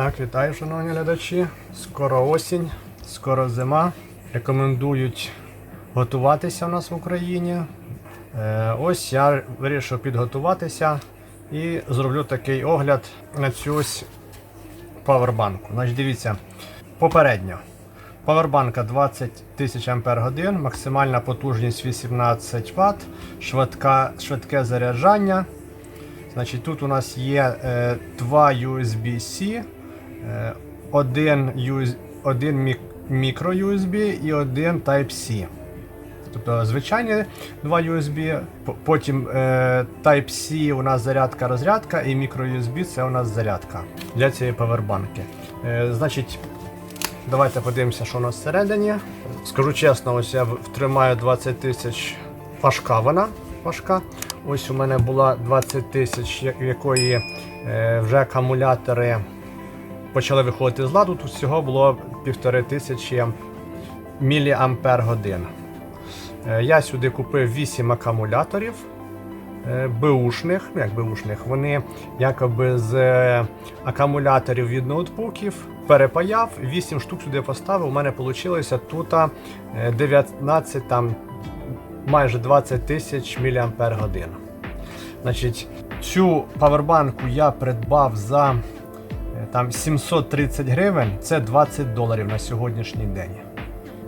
Так, вітаю, шановні глядачі. Скоро осінь, скоро зима. Рекомендують готуватися у нас в Україні. Е, ось я вирішив підготуватися і зроблю такий огляд на цю ось павербанку. Значить, дивіться, попередньо. Павербанка 20 тисяч Ампер максимальна потужність 18 Вт, швидка, швидке заряджання. Значить, тут у нас є е, два USB-C, один, US, один мікро USB і один Type-C. Тобто звичайні два USB, потім е, Type-C у нас зарядка розрядка і мікро USB це у нас зарядка для цієї павербанки. Е, значить, давайте подивимося, що у нас всередині. Скажу чесно, ось я втримаю 20 тисяч важка вона. Важка. Ось у мене була 20 тисяч, в якої е, вже акумулятори почали виходити з ладу. Тут всього було півтори тисячі міліампер годин. Е, Я сюди купив 8 акумуляторів е, беушних, ну як беушних, вони якоби з е, акумуляторів від ноутбуків перепаяв, 8 штук сюди поставив. У мене вийшло тут е, 19, там майже 20 тисяч міліампер годин. Значить, цю павербанку я придбав за там 730 гривень, це 20 доларів на сьогоднішній день.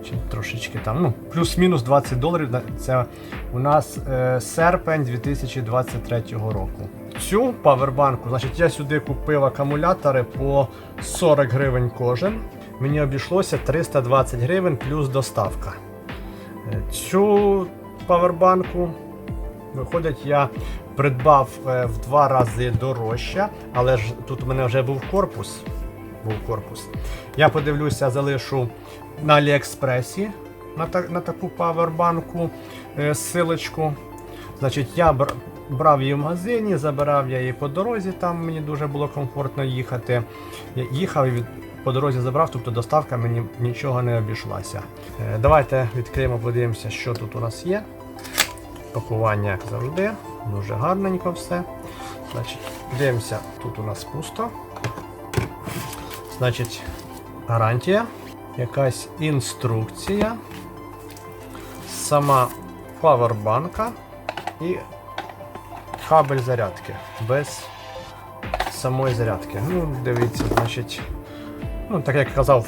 Чи трошечки там, ну, плюс-мінус 20 доларів. Це у нас е, серпень 2023 року. Цю павербанку, значить, я сюди купив акумулятори по 40 гривень кожен. Мені обійшлося 320 гривень плюс доставка. Е, Цю павербанку Виходить, я придбав е, в два рази дорожче, але ж тут у мене вже був корпус. Був корпус. Я подивлюся, залишу на Аліекспресі на, та, на таку павербанку е, силочку. Значить, я бр- брав її в магазині, забирав я її по дорозі, там мені дуже було комфортно їхати. Я їхав і від, по дорозі забрав, тобто доставка мені нічого не обійшлася. Е, давайте відкриємо, подивимося, що тут у нас є. Пакування, як завжди, дуже гарненько все. Значить, дивимося, тут у нас пусто. Значить, гарантія, якась інструкція, сама павербанка і кабель зарядки без самої зарядки. Ну, дивіться, значить, ну, так як казав,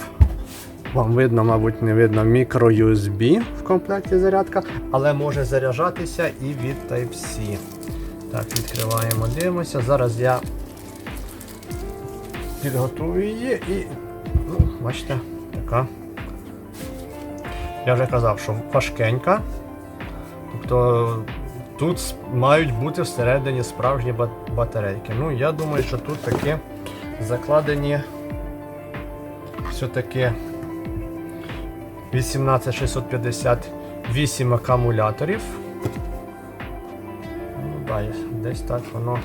вам видно, мабуть, не видно мікро USB в комплекті зарядка, але може заряджатися і від Type-C. Так, відкриваємо, дивимося. Зараз я підготую її і, ну, бачите, така. Я вже казав, що важкенька. Тобто тут мають бути всередині справжні батарейки. Ну, я думаю, що тут таки закладені все-таки 18658 акумуляторів. Ну, да, десь так воно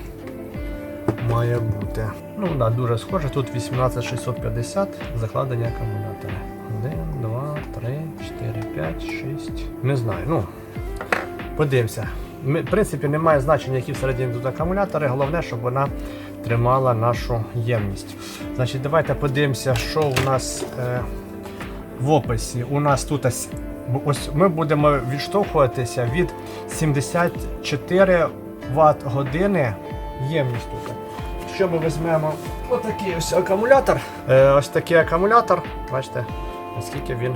має бути. Ну да, дуже схоже. Тут 18650 закладені акумулятори. 1, 2, 3, 4, 5, 6. Не знаю. Ну, подивимося. В принципі, немає значення, які всередині тут акумулятори. Головне, щоб вона тримала нашу ємність. Значить, давайте подивимося, що у нас. Е, в описі у нас тут ось, ось ми будемо відштовхуватися від 74 Вт години ємність тут. Що ми візьмемо? Отакий ось акумулятор. Е, ось такий акумулятор. Бачите, наскільки він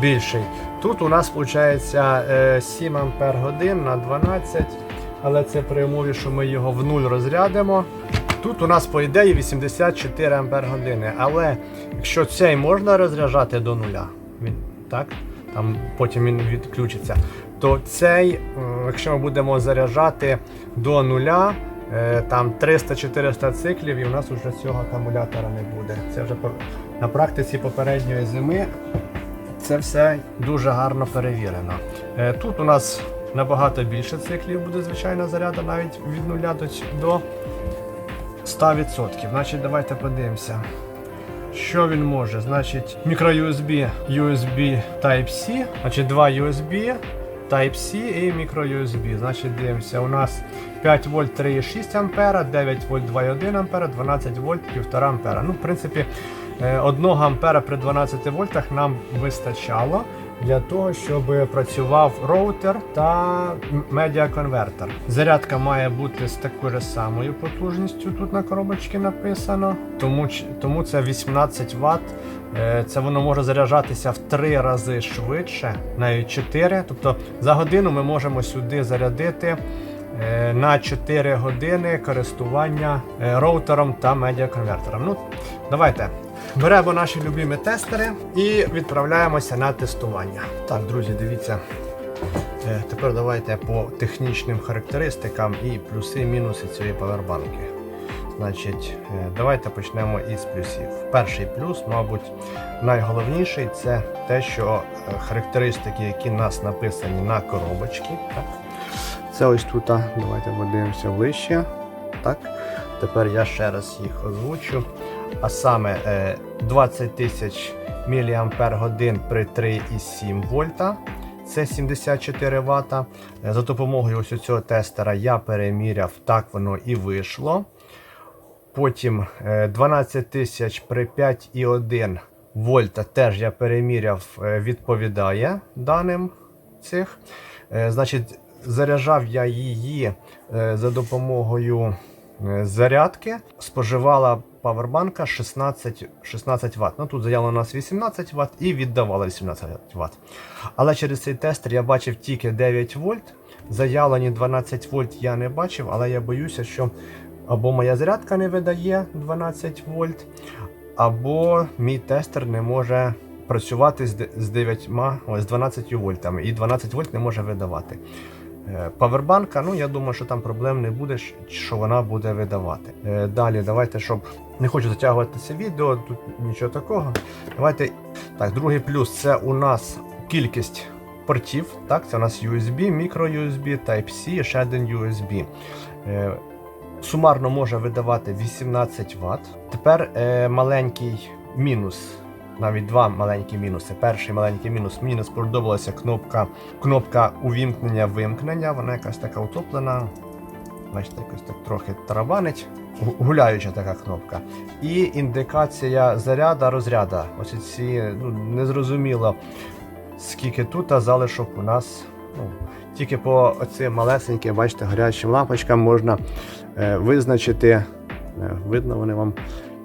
більший. Тут у нас виходить е, 7 Ампер годин на 12, але це при умові, що ми його в нуль розрядимо. Тут у нас по ідеї 84 Ампер години, але якщо цей можна розряджати до нуля, він так, там потім він відключиться, то цей, е, якщо ми будемо заряджати до нуля, е, там 300-400 циклів, і у нас вже цього акумулятора не буде. Це вже на практиці попередньої зими це все дуже гарно перевірено. Е, Тут у нас набагато більше циклів буде звичайна заряда навіть від нуля до 100%. Значить, давайте подивимося. Що він може? Значить, мікро USB, Type-C, значить два USB, Type-C і microUSB. Значить, дивимося, у нас 5 вольт 3,6 ампера, 9 вольт 2,1 ампера, 12 вольт 1,5 ампера. Ну, в принципі, 1 ампера при 12 вольтах нам вистачало для того, щоб працював роутер та медіаконвертер. Зарядка має бути з такою ж самою потужністю. Тут на коробочці написано. Тому, тому це 18 Вт. Е, Це воно може заряджатися в 3 рази швидше, навіть 4. Тобто за годину ми можемо сюди зарядити е, на 4 години користування е, роутером та медіаконвертером. Ну, давайте беремо наші любимі тестери і відправляємося на тестування. Так, друзі, дивіться. Е, Тепер давайте по технічним характеристикам і плюси мінуси цієї павербанки. Значить, е, давайте почнемо із плюсів. Перший плюс, мабуть, найголовніший це те, що е, характеристики, які у нас написані на коробочці. Так? Це ось тут, давайте подивимося ближче. Так? Тепер я ще раз їх озвучу. А саме е, 20 тисяч мАч при 3,7 вольта. Це 74 Вт. Е, За допомогою ось цього тестера я переміряв, так воно і вийшло. Потім е, 12 тисяч при 5,1 вольта теж я переміряв, е, відповідає даним цих. Е, Значить, заряджав я її е, за допомогою е, зарядки. Споживала павербанка 16, 16 Вт. Ну, тут заявлено у нас 18 Вт і віддавала 18 Вт. Але через цей тестер я бачив тільки 9 вольт. Заявлені 12 вольт я не бачив, але я боюся, що або моя зарядка не видає 12 вольт, або мій тестер не може працювати з 9, з 12 вольтами, і 12 вольт не може видавати. Е, Павербанка, ну я думаю, що там проблем не буде, що вона буде видавати. Е, Далі, давайте, щоб не хочу затягувати це відео, тут нічого такого. Давайте. Так, другий плюс це у нас кількість портів. Так, це у нас USB, microUSB, Type-C і ще один USB. Е, Сумарно може видавати 18 Вт. Тепер маленький мінус. Навіть два маленькі мінуси. Перший маленький мінус. Мені не сподобалася кнопка, кнопка увімкнення-вимкнення. Вона якась така утоплена. Бачите, якось так трохи тарабанить. Гуляюча така кнопка. І індикація заряда розряда. Ось ці ну, незрозуміло, скільки тут а залишок у нас. Ну, тільки по оцим малесеньким, бачите, гарячим лампочкам можна е, визначити, е, видно вони вам,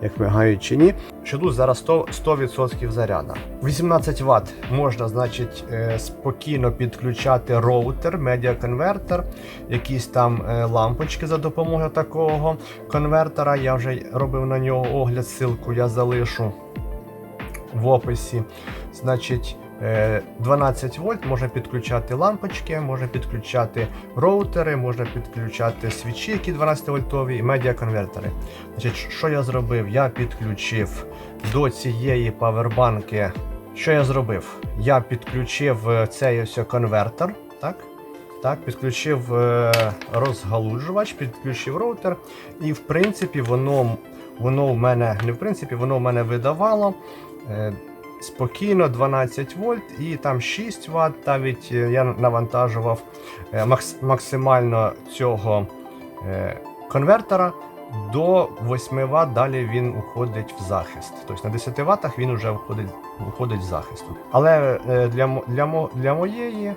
як мигають чи ні. Тут зараз 100%, 100% заряда. 18 Вт можна, значить, е, спокійно підключати роутер, медіаконвертер, якісь там е, лампочки за допомогою такого конвертера. Я вже робив на нього огляд, ссылку я залишу в описі. Значить, 12 вольт можна підключати лампочки, можна підключати роутери, можна підключати свічі, які 12 вольтові, і медіаконвертери. Значить, що я зробив? Я підключив до цієї павербанки. Що я зробив? Я підключив е, цей ось конвертер. Так? Так, підключив е, розгалуджувач, підключив роутер, і в принципі воно, воно в мене не в принципі, воно в мене видавало е, спокійно 12 вольт і там 6 Вт. Навіть е, я навантажував е, макс, максимально цього е, конвертера до 8 Вт. Далі він уходить в захист. Тобто на 10 Вт він вже входить, виходить в захист. Але для, для, для моєї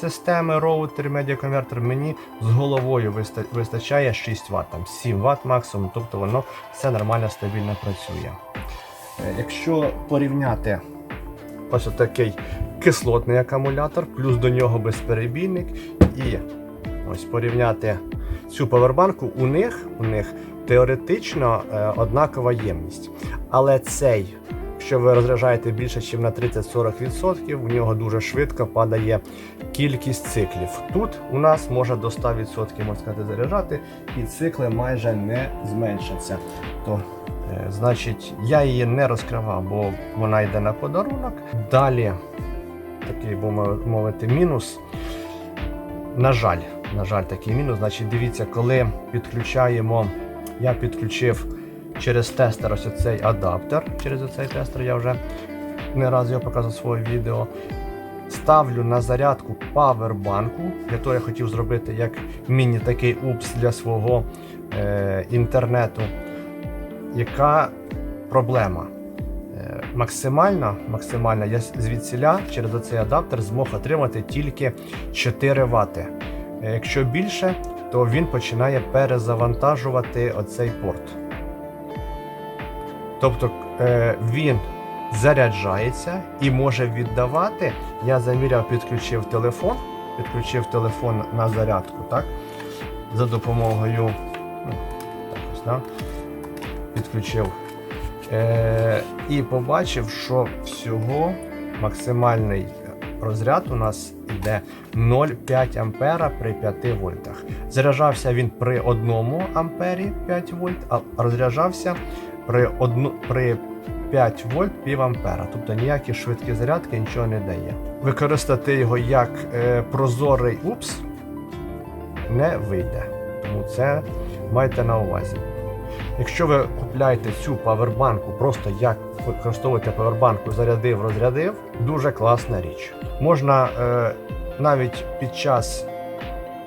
системи роутер медіаконвертер мені з головою вистачає 6 Вт, там 7 Вт максимум, тобто воно все нормально стабільно працює. Е, Якщо порівняти ось такий кислотний акумулятор, плюс до нього безперебійник, і ось порівняти цю павербанку, у них, у них теоретично е, однакова ємність. Але цей, якщо ви розряджаєте більше, ніж на 30-40%, у нього дуже швидко падає кількість циклів. Тут у нас може до 100% можна сказати, заряджати, і цикли майже не зменшаться. То, значить, я її не розкривав, бо вона йде на подарунок. Далі, такий, бо мовити, мінус. На жаль, на жаль, такий мінус. Значить, дивіться, коли підключаємо, я підключив через тестер ось цей адаптер. Через цей тестер я вже не раз його показував своє відео. ставлю на зарядку павербанку. Для того я хотів зробити як міні такий упс для свого е, інтернету. Яка проблема? Е, Максимально, максимально я звідсіля через оцей адаптер змог отримати тільки 4 Вт. Е, Якщо більше, то він починає перезавантажувати оцей порт. Тобто е, він заряджається і може віддавати. Я заміряв, підключив телефон, підключив телефон на зарядку, так? За допомогою. ну, Так ось, да? Підключив. Е, і побачив, що всього максимальний розряд у нас йде 0,5 ампера при 5 вольтах. Заряджався він при 1 ампері 5 вольт, а розряджався при, одну, при 5 вольт пів ампера. Тобто ніякі швидкі зарядки нічого не дає. Використати його як е, прозорий упс не вийде. Тому це майте на увазі. Якщо ви купляєте цю павербанку, просто як використовуєте павербанку, зарядив, розрядив, дуже класна річ. Можна е, навіть під час,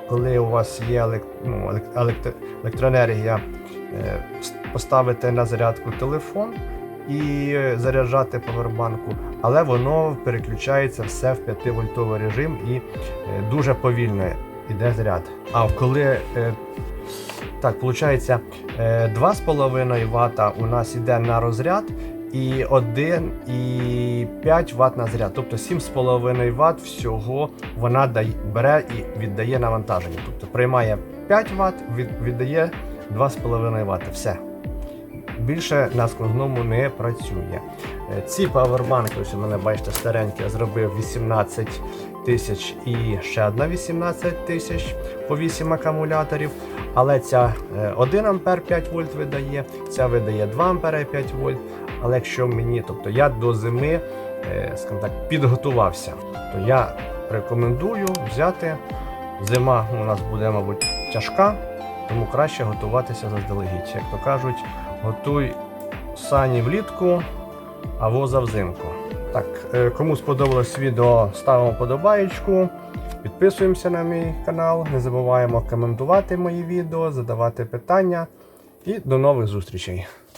коли у вас є ну, електр- електроенергія, е, поставити на зарядку телефон і заряджати павербанку, але воно переключається все в 5-вольтовий режим і е, дуже повільно йде заряд. А коли е, так, виходить, 2,5 Вт у нас йде на розряд, і 1,5 Вт на заряд. Тобто 7,5 Вт всього вона дає, бере і віддає навантаження. Тобто приймає 5 Вт, віддає 2,5 Вт. Все. Більше на сквозному не працює. Е, Ці павербанки, ось у мене бачите, старенькі, я зробив 18 тисяч і ще одна 18 тисяч по 8 акумуляторів. Але ця е, 1 ампер 5 вольт видає, ця видає 2 ампера 5 вольт. Але якщо мені, тобто я до зими, е, скажімо так, підготувався, то я рекомендую взяти. Зима у нас буде, мабуть, тяжка, тому краще готуватися заздалегідь. Як то кажуть, готуй сані влітку, а воза взимку. Так, е, кому сподобалось відео, ставимо подобаєчку. Підписуємося на мій канал, не забуваємо коментувати мої відео, задавати питання. І до нових зустрічей!